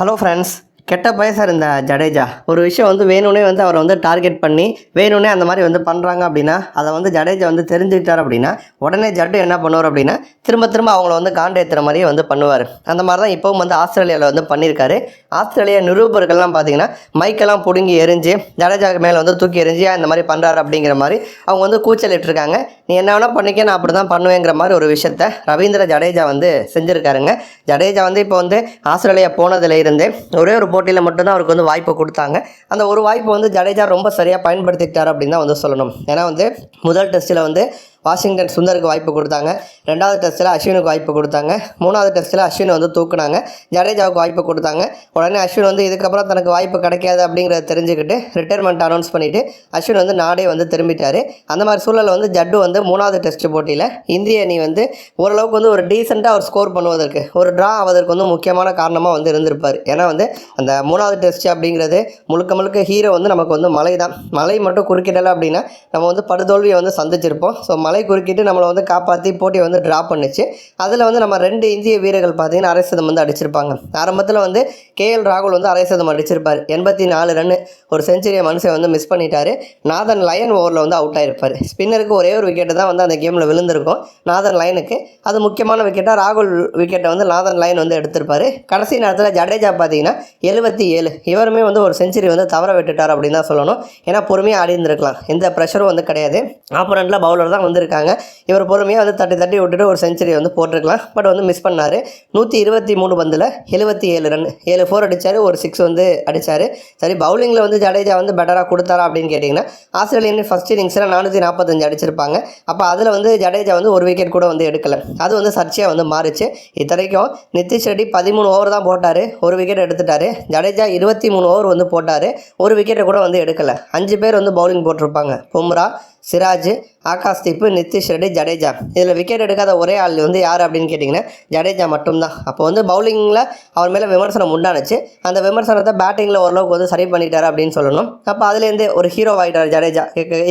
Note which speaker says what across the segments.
Speaker 1: Hello friends கெட்ட பயசாக இந்த ஜடேஜா. ஒரு விஷயம் வந்து வேணும்னே வந்து அவரை வந்து டார்கெட் பண்ணி வேணும்னே அந்த மாதிரி வந்து பண்ணுறாங்க அப்படின்னா அதை வந்து ஜடேஜா வந்து தெரிஞ்சுக்கிட்டார் அப்படின்னா உடனே ஜட்டு என்ன பண்ணுவார் அப்படின்னா திரும்ப திரும்ப அவங்கள வந்து காண்டேத்துற மாதிரியே வந்து பண்ணுவார். அந்த மாதிரி தான் இப்போவும் வந்து ஆஸ்திரேலியாவில் வந்து பண்ணியிருக்காரு. ஆஸ்திரேலியா நிரூபர்கள்லாம் பார்த்தீங்கன்னா மைக்கெல்லாம் பிடுங்கி எரிஞ்சு ஜடேஜாக்கு மேலே வந்து தூக்கி எரிஞ்சு இந்த மாதிரி பண்ணுறாரு அப்படிங்கிற மாதிரி அவங்க வந்து கூச்சலிட்டிருக்காங்க நீ என்ன வேணால் பண்ணிக்க நான் அப்படி தான் பண்ணுவேங்கிற மாதிரி ஒரு விஷயத்த ரவீந்திர ஜடேஜா வந்து செஞ்சுருக்காருங்க. ஜடேஜா வந்து இப்போ வந்து ஆஸ்திரேலியா போனதுல இருந்து ஒரே ஒரு போட்டியில் மட்டும்தான் அவருக்கு வந்து வாய்ப்பு கொடுத்தாங்க. அந்த ஒரு வாய்ப்பு வந்து ஜடேஜா ரொம்ப சரியாக பயன்படுத்திக்கிட்டார் அப்படின்னு தான் வந்து சொல்லணும். ஏன்னா வந்து முதல் டெஸ்ட்டில் வந்து வாஷிங்டன் சுந்தருக்கு வாய்ப்பு கொடுத்தாங்க. ரெண்டாவது டெஸ்ட்டில் அஸ்வினுக்கு வாய்ப்பு கொடுத்தாங்க. மூணாவது டெஸ்ட்டில் அஸ்வின் வந்து தூக்குனாங்க. ஜடேஜாவுக்கு வாய்ப்பு கொடுத்தாங்க. உடனே அஸ்வின் வந்து இதுக்கப்புறம் தனக்கு வாய்ப்பு கிடைக்காது அப்படிங்கிறத தெரிஞ்சுக்கிட்டு ரிட்டையர்மெண்ட் அனௌன்ஸ் பண்ணிவிட்டு அஸ்வின் வந்து நாடே வந்து திரும்பிட்டார். அந்த மாதிரி சூழலில் வந்து ஜட்டு வந்து மூணாவது டெஸ்ட் போட்டியில் இந்திய அணி வந்து ஓரளவுக்கு வந்து ஒரு டீசெண்டாக அவர் ஸ்கோர் பண்ணுவதற்கு ஒரு ட்ரா ஆவதற்கு வந்து முக்கியமான காரணமாக வந்து இருந்திருப்பார். ஏன்னா வந்து அந்த மூணாவது டெஸ்ட் அப்படிங்கிறது முழுக்க முழுக்க ஹீரோ வந்து நமக்கு வந்து மலை தான். மலை மட்டும் குறுக்கிடலை அப்படின்னா நம்ம வந்து படுதோல்வியை வந்து சந்திச்சிருப்போம். ஸோ மலை குறுக்கிட்டு நம்மளை வந்து காப்பாற்றி போட்டியை வந்து ட்ரா பண்ணுச்சு. அதில் வந்து நம்ம ரெண்டு இந்திய வீரர்கள் பார்த்தீங்கன்னா அரை சதம் வந்து அடிச்சிருப்பாங்க. ஆரம்பத்தில் வந்து கேஎல் ராகுல் வந்து அரை சதம் அடிச்சிருப்பார். எண்பத்தி நாலு ரன்னு ஒரு செஞ்சுரியை மனுஷன் வந்து மிஸ் பண்ணிட்டார். நாதன் லயன் ஓவரில் வந்து அவுட் ஆயிருப்பார். ஸ்பின்னருக்கு ஒரே ஒரு விக்கெட்டு தான் வந்து அந்த கேமில் விழுந்திருக்கும். நாதன் லைனுக்கு அது முக்கியமான விக்கெட்டாக ராகுல் விக்கெட்டை வந்து நாதன் லைன் வந்து எடுத்திருப்பார். கடைசி நேரத்தில் ஜடேஜா பார்த்தீங்கன்னா எழுபத்தி ஏழு. இவருமே வந்து ஒரு செஞ்சுரி வந்து தவற விட்டுட்டார் அப்படின்னு தான் சொல்லணும். ஏன்னா பொறுமையாக ஆடி இருந்திருக்கலாம். எந்த ப்ரெஷரும் வந்து கிடையாது. ஆப்போனண்ட்டில் பவுலர் தான் வந்து வந்திருக்காங்க. இவர் பொறுமையாக வந்து தட்டி தட்டி விட்டுட்டு ஒரு செஞ்சுரி வந்து போட்டிருக்கலாம். பட் வந்து மிஸ் பண்ணார். நூற்றி இருபத்தி மூணு பந்தில் எழுபத்தி ஏழு ரன் ஏழு ஃபோர் அடித்தார் ஒரு சிக்ஸ் வந்து அடித்தார் சரி பவுலிங்கில் வந்து ஜடேஜா வந்து பெட்டராக கொடுத்தாரா அப்படின்னு கேட்டிங்கன்னா ஆஸ்திரேலியன் ஃபஸ்ட் இன்னிங்ஸில் நானூற்றி நாற்பத்தஞ்சு அடிச்சிருப்பாங்க. அப்போ அதில் வந்து ஜடேஜா வந்து ஒரு விக்கெட் கூட வந்து எடுக்கலை. அது வந்து சர்ச்சையாக வந்து மாறுச்சு. இத்தனைக்கும் நிதிஷ் ரெட்டி பதிமூணு ஓவர் தான் போட்டார். ஒரு விக்கெட் எடுத்துட்டாரு. ஜடேஜா இருபத்தி மூணு ஓவர் வந்து போட்டார். ஒரு விக்கெட்டை கூட வந்து எடுக்கலை. அஞ்சு பேர் வந்து பவுலிங் போட்டிருப்பாங்க. பும்ரா சிராஜ் ஆகாஷ் தீப்பு நிதிஷ் ரெட்டி ஜடேஜா. இதில் விக்கெட் எடுக்காத ஒரே ஆள் வந்து யார் அப்படின்னு கேட்டிங்கன்னா ஜடேஜா மட்டும்தான். அப்போ வந்து பவுலிங்கில் அவர் மேலே விமர்சனம் உண்டானுச்சு. அந்த விமர்சனத்தை பேட்டிங்கில் ஓரளவுக்கு வந்து சரி பண்ணிட்டார் அப்படின்னு சொல்லணும். அப்போ அதுலேருந்து ஒரு ஹீரோ ஆகிட்டார் ஜடேஜா.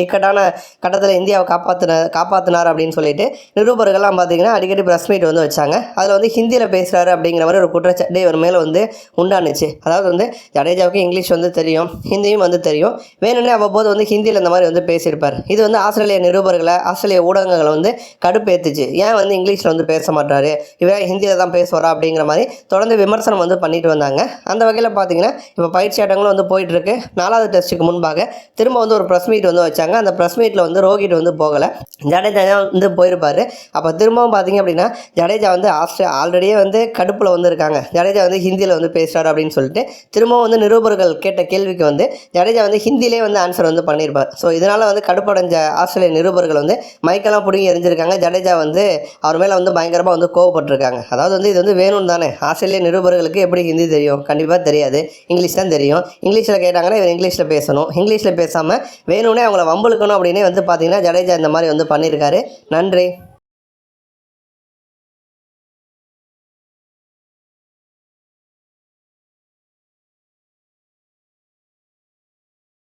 Speaker 1: இக்கட்டான கட்டத்தில் இந்தியாவை காப்பாற்றின காப்பாற்றினார் அப்படின்னு சொல்லிட்டு நிருபர்கள்லாம் பார்த்தீங்கன்னா அடிக்கடி ப்ரெஸ் மீட் வந்து வச்சாங்க. அதில் வந்து ஹிந்தியில் பேசுகிறாரு அப்படிங்கிற மாதிரி ஒரு குற்றச்சாட்டு இவர் மேலே வந்து உண்டானுச்சு. அதாவது வந்து ஜடேஜாவுக்கு இங்கிலீஷ் வந்து தெரியும் ஹிந்தியும் வந்து தெரியும். வேணும்னே அவ்வப்போது வந்து ஹிந்தியில் இந்த மாதிரி வந்து பேசியிருப்பார். இது இது வந்து ஆஸ்திரேலிய நிருபர்களை ஆஸ்திரேலிய ஊடகங்களை வந்து கடுப்பேத்துச்சு. ஏன் வந்து இங்கிலீஷில் வந்து பேச மாட்டாரு இவன் ஹிந்தியில் தான் பேசுவாரா அப்படிங்கிற மாதிரி தொடர்ந்து விமர்சனம் வந்து பண்ணிட்டு வந்தாங்க. அந்த வகையில் பார்த்தீங்கன்னா இப்போ பயிற்சி ஆட்டங்களும் வந்து போயிட்டுருக்கு. நாலாவது டெஸ்ட்டுக்கு முன்பாக திரும்ப வந்து ஒரு ப்ரெஸ் மீட் வந்து வச்சாங்க. அந்த ப்ரெஸ் மீட்டில் வந்து ரோஹித் வந்து போகலை. ஜடேஜா வந்து போயிருப்பார். அப்போ திரும்பவும் பார்த்தீங்க அப்படின்னா ஜடேஜா வந்து ஆஸ்திரே ஆல்ரெடியே வந்து கடுப்பில் வந்து இருக்காங்க. ஜடேஜா வந்து ஹிந்தியில் வந்து பேசுகிறார் அப்படின்னு சொல்லிட்டு திரும்பவும் வந்து நிருபர்கள் கேட்ட கேள்விக்கு வந்து ஜடேஜா வந்து ஹிந்திலே வந்து ஆன்சர் வந்து பண்ணியிருப்பார் ஸோ இதனால் வந்து கடுப்படைஞ்ச ஆஸ்திரேலிய நிருபர்கள் வந்து மைக்கெல்லாம் பிடிங்கி எரிஞ்சிருக்காங்க. ஜடேஜா வந்து அவர் மேலே வந்து பயங்கரமாக வந்து கோவப்பட்டிருக்காங்க. அதாவது வந்து இது வந்து வேணும் தானே. ஆஸ்திரேலிய நிருபர்களுக்கு எப்படி ஹிந்தி தெரியும்? கண்டிப்பாக தெரியாது. இங்கிலீஷ் தான் தெரியும். இங்கிலீஷில் கேட்டாங்கன்னா இவர் இங்கிலீஷில் பேசணும். இங்கிலீஷில் பேசாமல் வேணும்னே அவங்கள வம்பளுக்கணும் அப்படின்னே வந்து பார்த்தீங்கன்னா ஜடேஜா இந்த மாதிரி வந்து பண்ணியிருக்காரு. நன்றி.